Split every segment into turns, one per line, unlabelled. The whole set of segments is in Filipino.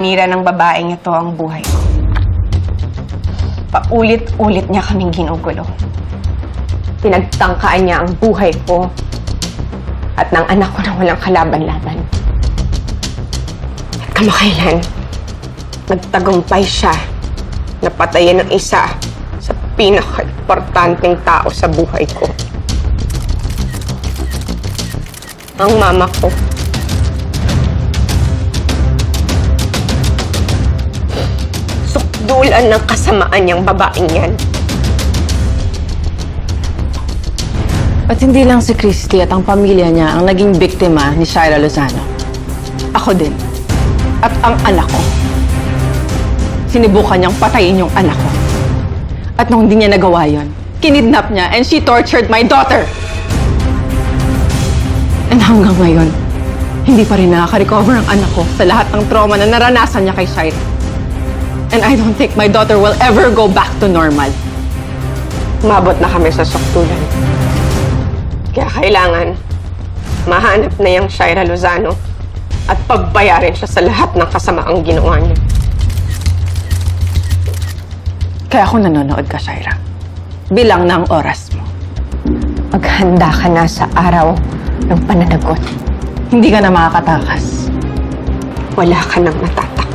Nira ng babaeng ito ang buhay ko. Paulit-ulit niya kaming ginugulo. Pinagtangkaan niya ang buhay ko at ng anak ko na walang kalaban-laban. At kamakailan, nagtagumpay siya na patayin ng isa sa pinaka-importanting tao sa buhay ko. Ang mama ko. Sukdulan ng kasamaan niyang babaeng yan.
At hindi lang si Christy at ang pamilya niya ang naging biktima ni Shaira Lozano. Ako din. At ang anak ko. Sinibukan niyang patayin yung anak ko. At nung hindi niya nagawa yon, kinidnap niya and she tortured my daughter. And hanggang ngayon, hindi pa rin nakaka-recover ang anak ko sa lahat ng trauma na naranasan niya kay Shaira. And I don't think my daughter will ever go back to normal.
Mabot na kami sa sukdulan. Kaya kailangan mahanap na yung Shaira Lozano at pagbayarin siya sa lahat ng kasamaang ginawa niya.
Kaya ako nanonood ka, Shaira. Bilang na ang oras mo.
Maghanda ka na sa araw ng pananagot.
Hindi ka na makakatakas.
Wala ka nang matatakbuhan.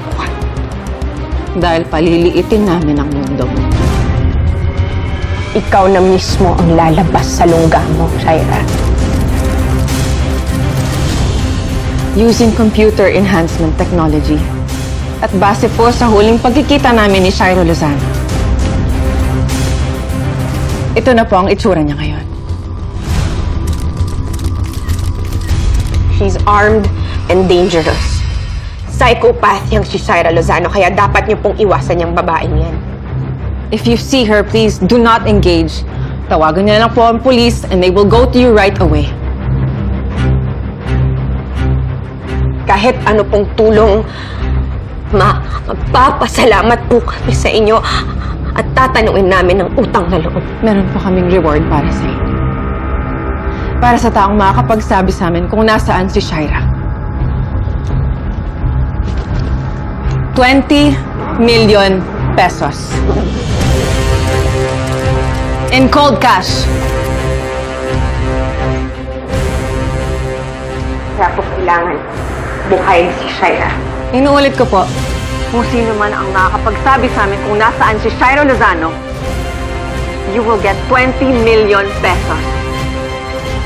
Dahil paliliitin namin ang mundo mo.
Ikaw na mismo ang lalabas sa lungga mo, Shaira.
Using computer enhancement technology. At base po sa huling pagkikita namin ni Shiro Lozano. Ito na po ang itsura niya ngayon.
She's armed and dangerous. Psychopath yung si Shaira Lozano, kaya dapat niyo pong iwasan yung babaeng yan.
If you see her, please do not engage. Tawagan niyo na lang po ang police and they will go to you right away.
Kahit ano pong tulong, ma, magpapasalamat po kami sa inyo at tatanungin namin ng utang na loob.
Meron po kaming reward para sa inyo. Para sa taong makakapagsabi sa amin kung nasaan si Shaira. 20 million pesos. In cold cash.
Kaya po kailangan buhayin si Shaira.
Inuulit ko po, kung sino man ang nakakapagsabi sa amin kung nasaan si Shairo Lozano, you will get 20 million pesos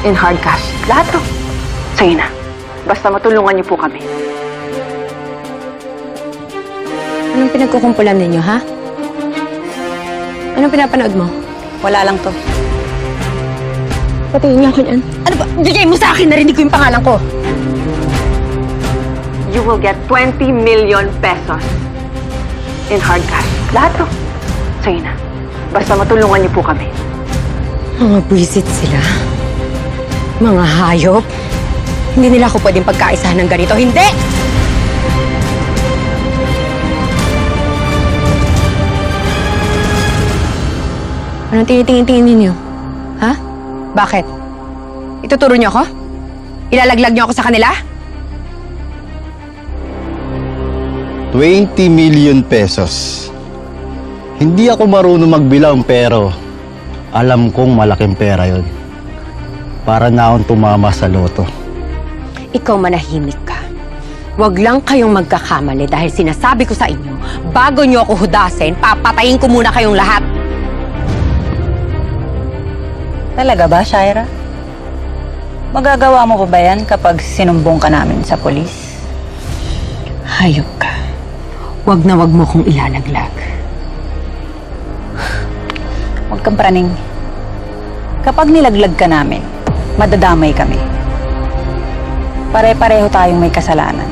in hard cash. Lahat to. Sige na. Basta matulungan niyo po kami.
Anong pinagkukumpulan ninyo, ha? Anong pinapanood mo?
Wala lang to.
Patingin niya ako niyan. Ano ba? Bigay mo sa akin, narinig ko yung pangalan ko.
You will get 20 million pesos in hard cash. Lahat to. Sige na. Basta matulungan niyo po kami.
Mga buwisit sila. Mga hayop. Hindi nila ako pwedeng pagkaisahan ng ganito. Hindi! Anong tinitingin-tingin ninyo? Ha? Bakit? Ituturo niyo ako? Ilalaglag niyo ako sa kanila?
20 million pesos. Hindi ako marunong magbilang pero alam kong malaking pera yon. Para na akong tumama sa loto.
Ikaw manahimik ka. Huwag lang kayong magkakamali dahil sinasabi ko sa inyo, bago niyo ako hudasin, papatayin ko muna kayong lahat.
Talaga ba, Shaira? Magagawa mo pa ba yan kapag sinumbong ka namin sa polis?
Hayop ka. Huwag na huwag mo kong ilalaglag.
Huwag kang praning. Kapag nilaglag ka namin, madadamay kami. Pare-pareho tayong may kasalanan.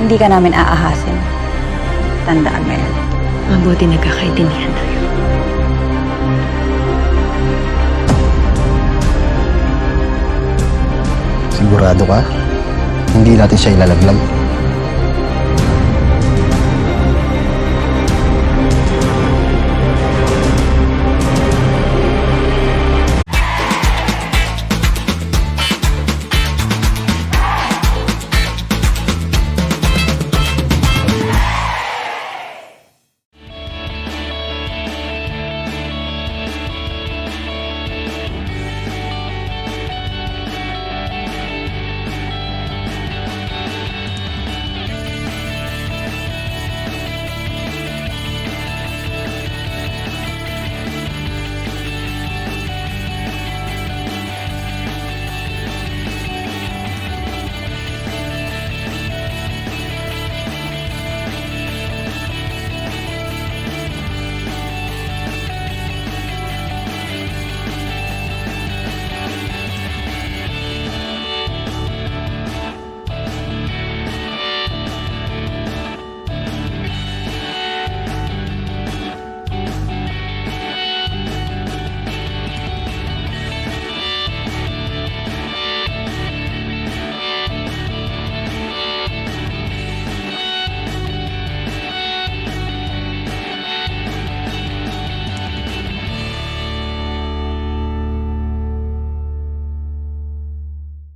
Hindi ka namin aahasin. Tandaan mo yan.
Mabuti nagkakaintindihan tayo.
Sigurado ka? Hindi natin siya ilalaglag.